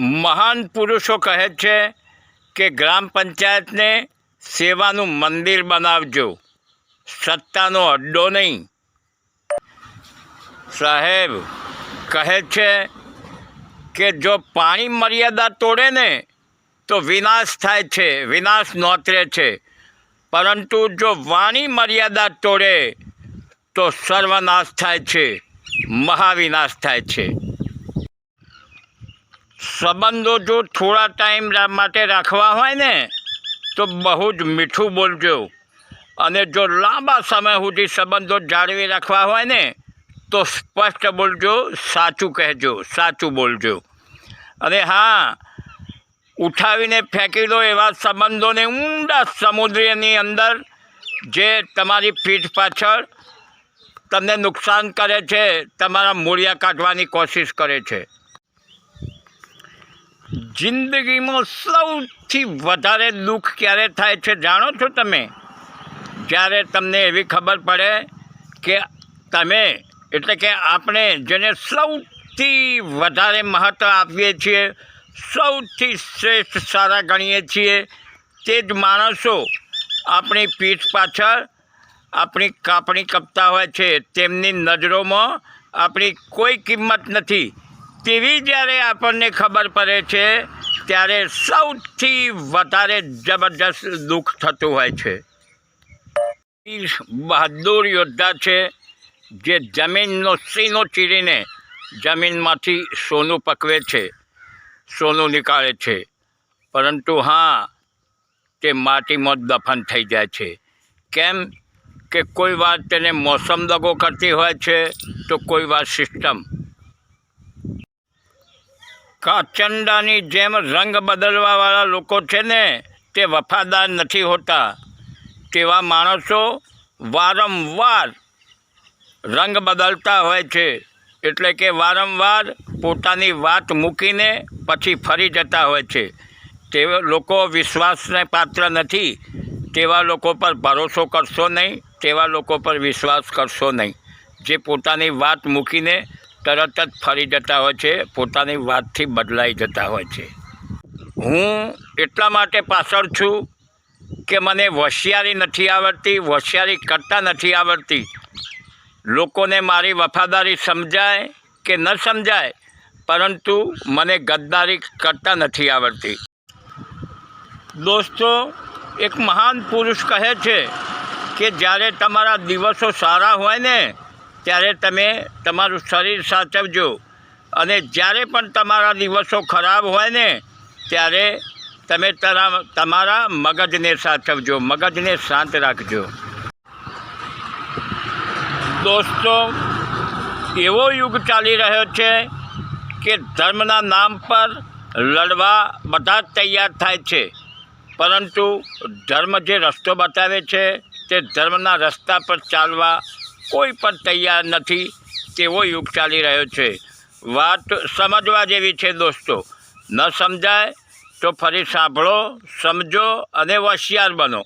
મહાન પુરુષો કહે છે કે ગ્રામ પંચાયતને સેવાનું મંદિર બનાવજો. સત્તાનો અડ્ડો નહીં. સાહેબ, કહે છે કે જો પાણી મર્યાદા તોડે ને તો વિનાશ થાય છે, વિનાશ નોતરે છે. પરંતુ જો વાણી મર્યાદા તોડે તો સર્વનાશ થાય છે, મહાવિનાશ થાય છે. સંબંધો જો થોડા ટાઈમ માટે રાખવા હોય ને, તો બહુ જ મીઠું બોલજો. અને જો લાંબા સમય સુધી સંબંધો જાળવી રાખવા હોય ને, તો સ્પષ્ટ બોલજો, સાચું કહેજો, સાચું બોલજો. અને હા, ઉઠાવીને ફેંકી દો એવા સંબંધોને ઊંડા સમુદ્રની અંદર, જે તમારી પીઠ પાછળ તમને નુકસાન કરે છે, તમારા મૂળિયા કાઢવાની કોશિશ કરે છે. જિંદગીમાં સૌથી વધારે દુઃખ ક્યારે થાય છે જાણો છો તમે? જ્યારે તમને એવી ખબર પડે કે તમે, એટલે કે આપણે જેને સૌથી વધારે મહત્ત્વ આપીએ છીએ, સૌથી શ્રેષ્ઠ સારા ગણીએ છીએ, તે જ માણસો આપણી પીઠ પાછળ આપણી કાપણી કપતા હોય છે. તેમની નજરોમાં આપણી કોઈ કિંમત નથી. તેવી જ્યારે આપણને ખબર પડે છે, ત્યારે સૌથી વધારે જબરજસ્ત દુઃખ થતું હોય છે. વીર બહાદુર યોદ્ધા છે, જે જમીનનો સીનો ચીરીને જમીનમાંથી સોનું પકવે છે, સોનું નીકાળે છે. પરંતુ હા, તે માટીમાં દફન થઈ જાય છે. કેમ કે કોઈ વાર તેને મોસમ દગો કરતી હોય છે, તો કોઈ વાર સિસ્ટમ કાચંડાની જેમ રંગ બદલવાવાળા લોકો છે ને, તે વફાદાર નથી હોતા. તેવા માણસો વારંવાર રંગ બદલતા હોય છે, એટલે કે વારંવાર પોતાની વાત મૂકીને પછી ફરી જતા હોય છે. તે લોકો વિશ્વાસને પાત્ર નથી, તેવા લોકો પર ભરોસો કરશો નહીં, તેવા લોકો પર વિશ્વાસ કરશો નહીં. જે પોતાની વાત મૂકીને તરત જ ફરી જતા હોય છે, પોતાની વાતથી બદલાઈ જતા હોય છે. હું એટલા માટે પાછળ છું કે મને હોશિયારી નથી આવડતી, હોશિયારી કરતાં નથી આવડતી. લોકોને મારી વફાદારી સમજાય કે ન સમજાય, પરંતુ મને ગદ્દારી કરતાં નથી આવડતી. દોસ્તો, એક મહાન પુરુષ કહે છે કે જ્યારે તમારા દિવસો સારા હોય ને ત્યારે તમે તમારું શરીર સાચવજો. અને જ્યારે પણ તમારા દિવસો ખરાબ હોય ને, ત્યારે તમે તરા, તમારા મગજને સાચવજો, મગજને શાંત રાખજો. દોસ્તો, એવો યુગ ચાલી રહ્યો છે કે ધર્મના નામ પર લડવા બધા તૈયાર થાય છે. પરંતુ ધર્મ જે રસ્તો બતાવે છે તે ધર્મના રસ્તા પર ચાલવા કોઈ પણ તૈયાર નથી તેવો યુગ ચાલી રહ્યો છે. વાત સમજવા જેવી છે દોસ્તો. ન સમજાય તો ફરી સાંભળો, સમજો અને હોશિયાર બનો.